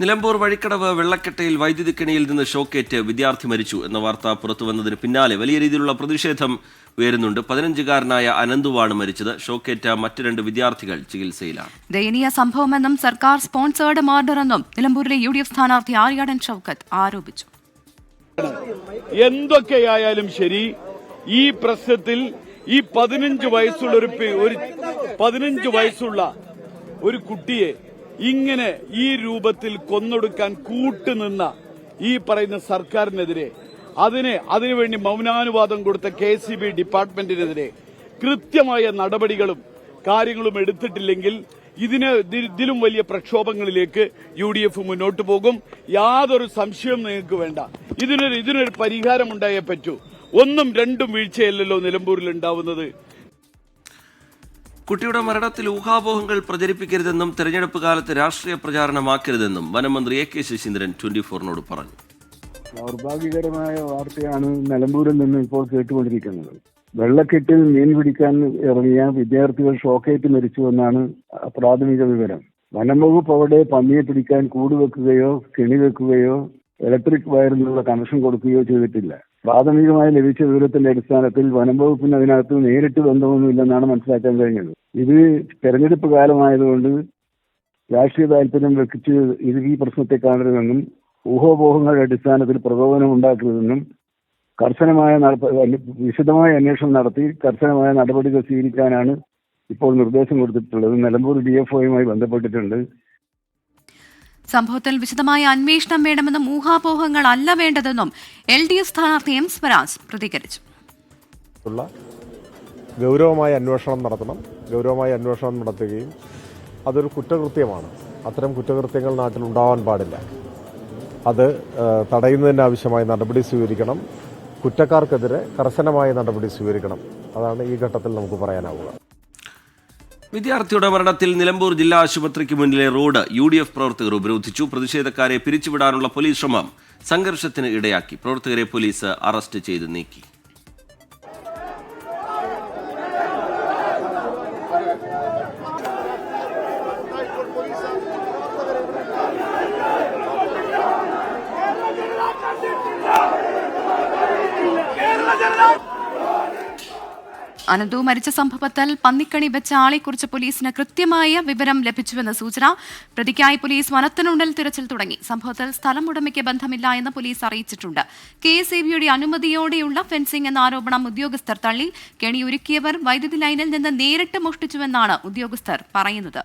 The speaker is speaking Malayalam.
നിലമ്പൂർ വഴിക്കടവ് വെള്ളക്കെട്ടയിൽ വൈദ്യുതി കിണിയിൽ നിന്ന് ഷോക്കേറ്റ് വിദ്യാർത്ഥി മരിച്ചു എന്ന വാർത്ത പുറത്തുവന്നതിന് പിന്നാലെ വലിയ രീതിയിലുള്ള പ്രതിഷേധം ഉയരുന്നുണ്ട്. പതിനഞ്ചുകാരനായ അനന്തുവാണ് മരിച്ചത്. ഷോക്കേറ്റ മറ്റു രണ്ട് വിദ്യാർത്ഥികൾ ചികിത്സയിലാണ്. ദയനീയ സംഭവമെന്നും സർക്കാർ സ്പോൺസേർഡ് മാർഡറെന്നും നിലമ്പൂരിലെ യു ഡി എഫ് സ്ഥാനാർത്ഥി ആര്യാടൻ ഷൌക്കത്ത് ആരോപിച്ചു. എന്തൊക്കെയായാലും ശരി ഈ പ്രശ്നത്തിൽ ഈ പതിനഞ്ച് വയസ്സുള്ള ഒരു പതിനഞ്ച് വയസ്സുള്ള ഒരു കുട്ടിയെ ഇങ്ങനെ ഈ രൂപത്തിൽ കൊന്നൊടുക്കാൻ കൂട്ടുനിന്ന ഈ പറയുന്ന സർക്കാരിനെതിരെ അതിനെ അതിനുവേണ്ടി മൗനാനുവാദം കൊടുത്ത കെ സി ബി ഡിപ്പാർട്ട്മെന്റിനെതിരെ കൃത്യമായ നടപടികളും കാര്യങ്ങളും എടുത്തിട്ടില്ലെങ്കിൽ ഇതിന് ഇതി- ഇതിലും വലിയ പ്രക്ഷോഭങ്ങളിലേക്ക് യു ഡി എഫ് മുന്നോട്ട് പോകും. യാതൊരു സംശയവും നിങ്ങൾക്ക് വേണ്ട. ഇതിനൊരു ഇതിനൊരു പരിഹാരം ഉണ്ടായേ പറ്റൂ. ഒന്നും രണ്ടും വീഴ്ചയല്ലല്ലോ നിലമ്പൂരിൽ ഉണ്ടാവുന്നത്. കുട്ടിയുടെ മരണത്തിൽ ഊഹാപോഹങ്ങൾ പ്രചരിപ്പിക്കരുതെന്നും തെരഞ്ഞെടുപ്പ് കാലത്ത് രാഷ്ട്രീയ പ്രചാരണമാക്കരുതെന്നും വനമന്ത്രി എ കെ ശശീന്ദ്രൻ ട്വന്റി ഫോറിനോട് പറഞ്ഞു. ദൗർഭാഗ്യകരമായ വാർത്തയാണ് നിലമ്പൂരിൽ നിന്ന് ഇപ്പോൾ കേട്ടുകൊണ്ടിരിക്കുന്നത്. വെള്ളക്കെട്ടിൽ മീൻ പിടിക്കാൻ ഇറങ്ങിയ വിദ്യാർത്ഥികൾ ഷോക്കേറ്റ് മരിച്ചു എന്നാണ് പ്രാഥമിക വിവരം. വനംവകുപ്പ് അവിടെ പന്നിയെ പിടിക്കാൻ കൂട് വെക്കുകയോ കെണി വെക്കുകയോ ഇലക്ട്രിക് വയറിനുള്ള കണക്ഷൻ കൊടുക്കുകയോ ചെയ്തിട്ടില്ല. പ്രാഥമികമായി ലഭിച്ച വിവരത്തിന്റെ അടിസ്ഥാനത്തിൽ വനംവകുപ്പിന് അതിനകത്ത് നേരിട്ട് ബന്ധമൊന്നുമില്ലെന്നാണ് മനസ്സിലാക്കാൻ കഴിഞ്ഞത്. ഇത് തെരഞ്ഞെടുപ്പ് കാലമായതുകൊണ്ട് രാഷ്ട്രീയ താല്പര്യം വെക്കിച്ച് ഇത് ഈ പ്രശ്നത്തെ കാണരുതെന്നും ഊഹോപോഹങ്ങളുടെ അടിസ്ഥാനത്തിൽ പ്രകോപനം ഉണ്ടാക്കരുതെന്നും കർശനമായ വിശദമായ അന്വേഷണം നടത്തി കർശനമായ നടപടികൾ സ്വീകരിക്കാനാണ് ഇപ്പോൾ നിർദ്ദേശം കൊടുത്തിട്ടുള്ളത്. നിലമ്പൂർ ഡി എഫ് ബന്ധപ്പെട്ടിട്ടുണ്ട്. സംഭവത്തിൽ വിശദമായ അന്വേഷണം വേണമെന്നും ഊഹാപോഹങ്ങൾ അല്ല വേണ്ടതെന്നും എൽ ഡി എഫ് സ്ഥാനാർത്ഥി എം സ്വരാജ് പ്രതികരിച്ചു. ഗൗരവമായ അന്വേഷണം നടത്തണം. ഗൗരവമായ അന്വേഷണം നടത്തുകയും അതൊരു കുറ്റകൃത്യമാണ്. അത്തരം കുറ്റകൃത്യങ്ങൾ നാട്ടിൽ ഉണ്ടാവാൻ പാടില്ല. അത് തടയുന്നതിന് ആവശ്യമായ നടപടി സ്വീകരിക്കണം. കുറ്റക്കാർക്കെതിരെ കർശനമായ നടപടി സ്വീകരിക്കണം. അതാണ് ഈ ഘട്ടത്തിൽ നമുക്ക് പറയാനാവുക. വിദ്യാർത്ഥിയുടെ മരണത്തിൽ നിലമ്പൂർ ജില്ലാ ആശുപത്രിക്ക് മുന്നിലെ റോഡ് യു ഡി എഫ് പ്രവർത്തകർ ഉപരോധിച്ചു. പ്രതിഷേധക്കാരെ പിരിച്ചുവിടാനുള്ള പോലീസ് ശ്രമം സംഘർഷത്തിന് ഇടയാക്കി. പ്രവർത്തകരെ പോലീസ് അറസ്റ്റ് ചെയ്ത് നീക്കി. അനന്തു മരിച്ച സംഭവത്തിൽ പന്നിക്കണി വെച്ച ആളെക്കുറിച്ച് പോലീസിന് കൃത്യമായ വിവരം ലഭിച്ചുവെന്ന സൂചന പ്രതിക്കായി പോലീസ് വനത്തിനുള്ളിൽ തിരച്ചിൽ തുടങ്ങി. സംഭവത്തിൽ സ്ഥലം ഉടമയ്ക്ക് ബന്ധമില്ല എന്ന് പോലീസ് അറിയിച്ചിട്ടുണ്ട്. കെ എസ് അനുമതിയോടെയുള്ള ഫെൻസിംഗ് എന്ന ആരോപണം ഉദ്യോഗസ്ഥർ തള്ളി. കെണി ഒരുക്കിയവർ വൈദ്യുതി ലൈനിൽ നിന്ന് നേരിട്ട് മോഷ്ടിച്ചുവെന്നാണ് ഉദ്യോഗസ്ഥർ പറയുന്നത്.